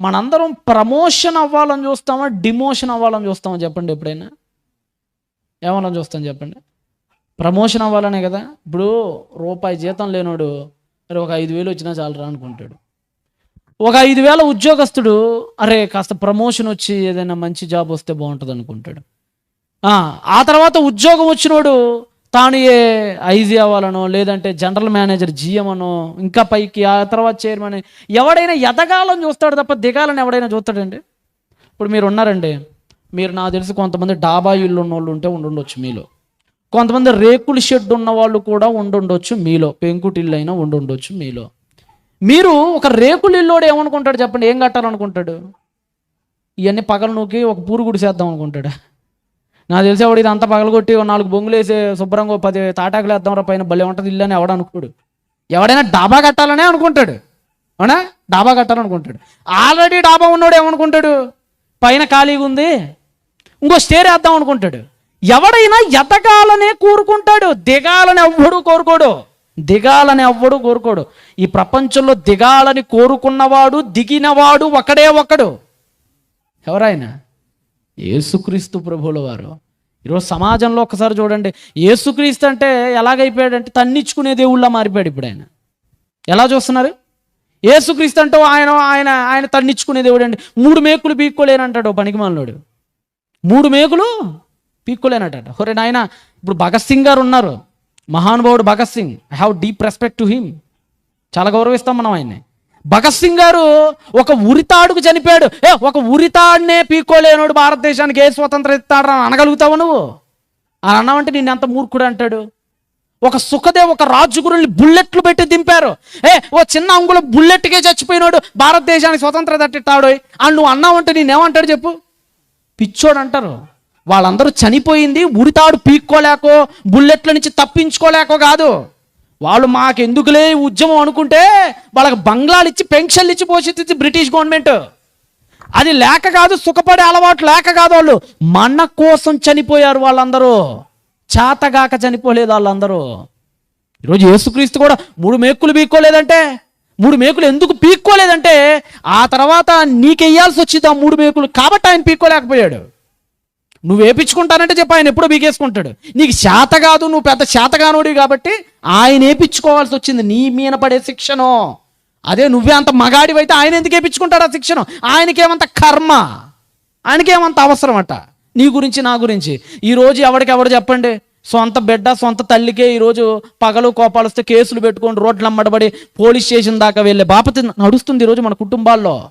మనందరం ప్రమోషన్ అవ్వాలని చూస్తామా డిమోషన్ అవ్వాలని చూస్తామా చెప్పండి ఎప్పుడైనా? ఏమన్నా చూస్తాం చెప్పండి? ప్రమోషన్ అవ్వాలనే కదా. ఇప్పుడు రూపాయి జీతం లేనోడు అరే ఒక ఐదు వేలు వచ్చినా చాలరా అనుకుంటాడు. ఒక ఐదు వేల ఉద్యోగస్తుడు అరే కాస్త ప్రమోషన్ వచ్చి ఏదైనా మంచి జాబ్ వస్తే బాగుంటుంది అనుకుంటాడు ఆ తర్వాత ఉద్యోగం వచ్చినోడు తాను ఏ ఐజీ అవ్వాలనో లేదంటే జనరల్ మేనేజర్ జిఎం అనో ఇంకా పైకి ఆ తర్వాత చైర్మన్ ఎవడైనా ఎదగాలని చూస్తాడు తప్ప దిగాలని ఎవడైనా చూస్తాడండి? ఇప్పుడు మీరు ఉన్నారండి. మీరు నాకు తెలిసి కొంతమంది డాబా ఇల్లు ఉన్న వాళ్ళు ఉంటే ఉండుండొచ్చు మీలో. కొంతమంది రేకుల షెడ్ ఉన్న వాళ్ళు కూడా ఉండుండొచ్చు మీలో. పెంకుటిల్లు అయినా ఉండుండొచ్చు మీలో. మీరు ఒక రేకుల ఇల్లోడు ఏమనుకుంటాడు చెప్పండి? ఏం కట్టాలనుకుంటాడు? ఇవన్నీ పగలు నూకి ఒక పూరుగుడి చేద్దాం అనుకుంటాడు? నాకు తెలిసి వాడు ఇదంతా పగలగొట్టి నాలుగు బొంగులు వేసి శుభ్రంగా పది తాటాకులు వేద్దాం రా పైన భలే ఉంటుంది ఇల్లు అని ఎవడ అనుకోడు. ఎవడైనా డాబా కట్టాలనే అనుకుంటాడు. అవునా? డాబా కట్టాలనుకుంటాడు. ఆల్రెడీ డాబా ఉన్నాడు ఏమనుకుంటాడు? పైన ఖాళీగా ఉంది. ఇంకో స్టేర్ వేద్దాం అనుకుంటాడు. ఎవడైనా ఎదగాలనే కోరుకుంటాడు. దిగాలని ఎవ్వడు కోరుకోడు. దిగాలని ఎవ్వడు కోరుకోడు. ఈ ప్రపంచంలో దిగాలని కోరుకున్నవాడు దిగినవాడు ఒకడే ఒకడు. ఎవరైనా యేసుక్రీస్తు ప్రభుల వారు ఈరోజు సమాజంలో ఒకసారి చూడండి. యేసుక్రీస్తు అంటే ఎలాగైపోయాడంటే తన్నిచ్చుకునే దేవుళ్ళ మారిపోయాడు ఇప్పుడు ఆయన ఎలా చూస్తున్నారు? యేసుక్రీస్తు అంటే ఆయన ఆయన ఆయన తన్నిచ్చుకునే దేవుడు అండి మూడు మేకులు పీక్కోలేనంటాడు మనలోడు మూడు మేకులు పీక్కోలేనట. ఒరే నాయన ఇప్పుడు భగత్ సింగ్ గారు ఉన్నారు. మహానుభావుడు Bhagat Singh. I have deep respect to him. చాలా గౌరవిస్తాం మనం ఆయన్ని. భగత్ సింగ్ గారు ఒక ఉరితాడుకు చనిపోయాడు. ఏ ఒక ఉరితాడునే పీక్కోలేనోడు భారతదేశానికి ఏ స్వతంత్రం ఇస్తాడు అని అనగలుగుతావు నువ్వు? అని అన్నావంటే నేను ఎంత మూర్ఖుడు అంటాడు. ఒక సుఖదేవ్ ఒక రాజుగురుల్ని బుల్లెట్లు పెట్టి దింపారు. ఏ ఓ చిన్న అంగుళం బుల్లెట్కే చచ్చిపోయినాడు భారతదేశానికి స్వతంత్ర తట్టిట్టాడు అని నువ్వు అన్నావంటే నేనేమంటాడు చెప్పు? పిచ్చోడు అంటారు. వాళ్ళందరూ చనిపోయింది ఉరితాడు పీక్కోలేకో బుల్లెట్ల నుంచి తప్పించుకోలేకో కాదు. వాళ్ళు మాకెందుకులే ఉద్యమం అనుకుంటే వాళ్ళకి బంగ్లాలు ఇచ్చి పెన్షన్లు ఇచ్చి పోషిస్తుంది బ్రిటిష్ గవర్నమెంట్. అది లేక కాదు సుఖపడే అలవాటు లేక కాదు వాళ్ళు. మన కోసం చనిపోయారు వాళ్ళందరూ. చేతగాక చనిపోలేదు వాళ్ళందరూ. ఈరోజు యేసుక్రీస్తు కూడా మూడు మేకులు పీక్కోలేదంటే మూడు మేకులు ఎందుకు పీక్కోలేదంటే ఆ తర్వాత నీకెయ్యాల్సి వచ్చింది ఆ మూడు మేకులు కాబట్టి ఆయన పీక్కోలేకపోయాడు. నువ్వు వేపించుకుంటానంటే చెప్పి ఆయన ఎప్పుడో బీకేసుకుంటాడు. నీకు శాత కాదు నువ్వు పెద్ద శాతగానోడివి కాబట్టి ఆయన వేపించుకోవాల్సి వచ్చింది. నీ మీన పడే శిక్షను. అదే నువ్వే అంత మగాడివైతే ఆయన ఎందుకు వేపించుకుంటాడు ఆ శిక్షను? ఆయనకేమంత కర్మ? ఆయనకేమంత అవసరం అట నీ గురించి నా గురించి. ఈ రోజు ఎవరికి ఎవరు చెప్పండి? సొంత బిడ్డ సొంత తల్లికే ఈరోజు పగలు కోపాలు వస్తే కేసులు పెట్టుకొని రోడ్లు అమ్మడబడి పోలీస్ స్టేషన్ దాకా వెళ్ళే బాపతి నడుస్తుంది ఈరోజు మన కుటుంబాల్లో.